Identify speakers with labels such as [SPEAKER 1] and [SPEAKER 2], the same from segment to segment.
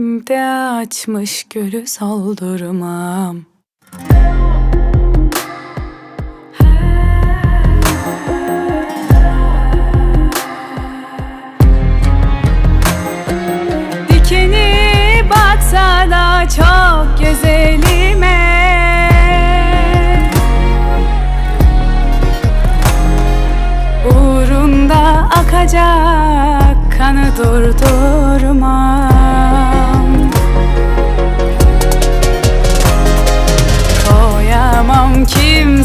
[SPEAKER 1] Yüreğimde açmış gülü soldurmam Dikeni batsa da çok güzelime Uğrunda akacak kanı durdurmam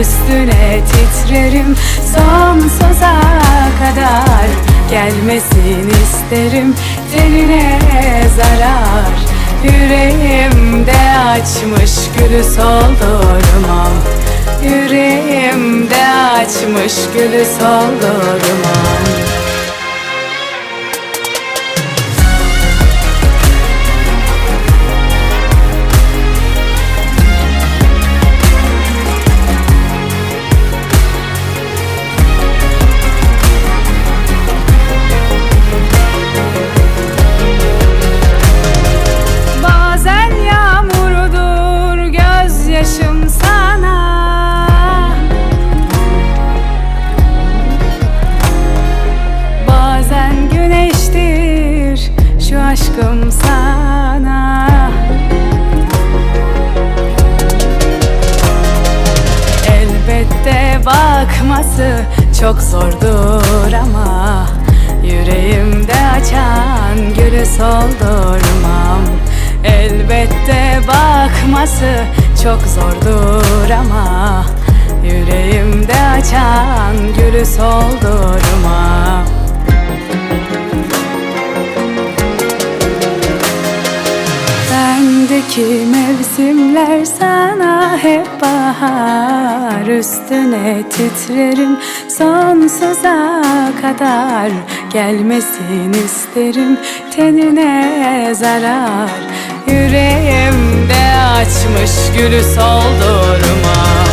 [SPEAKER 1] Üstüne titrerim. Sonsuza kadar Gelmesin isterim. Tenine zarar Yüreğimde açmış gülü soldurmam. Yüreğimde açmış gülü soldurmam bakması çok zordur ama Yüreğimde açan gülü soldurmam. Elbette bakması çok zordur ama Yüreğimde açan gülü soldurmam Bendeki mevsimler sana hep bahar. Üstüne titrerim sonsuza kadar. Gelmesin isterim tenine zarar. Yüreğimde açmış gülü soldurmam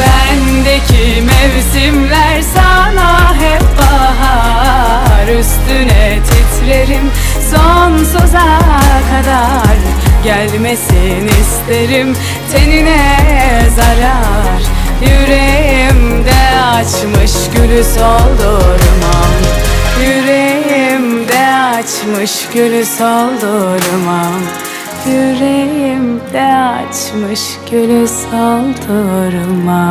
[SPEAKER 1] Bendeki mevsimler sana hep bahar. Üstüne titrerim sonsuza kadar Gelmesin isterim. Tenine zarar Yüreğimde açmış gülü soldurmam. Yüreğimde açmış gülü soldurmam. Yüreğimde açmış gülü soldurmam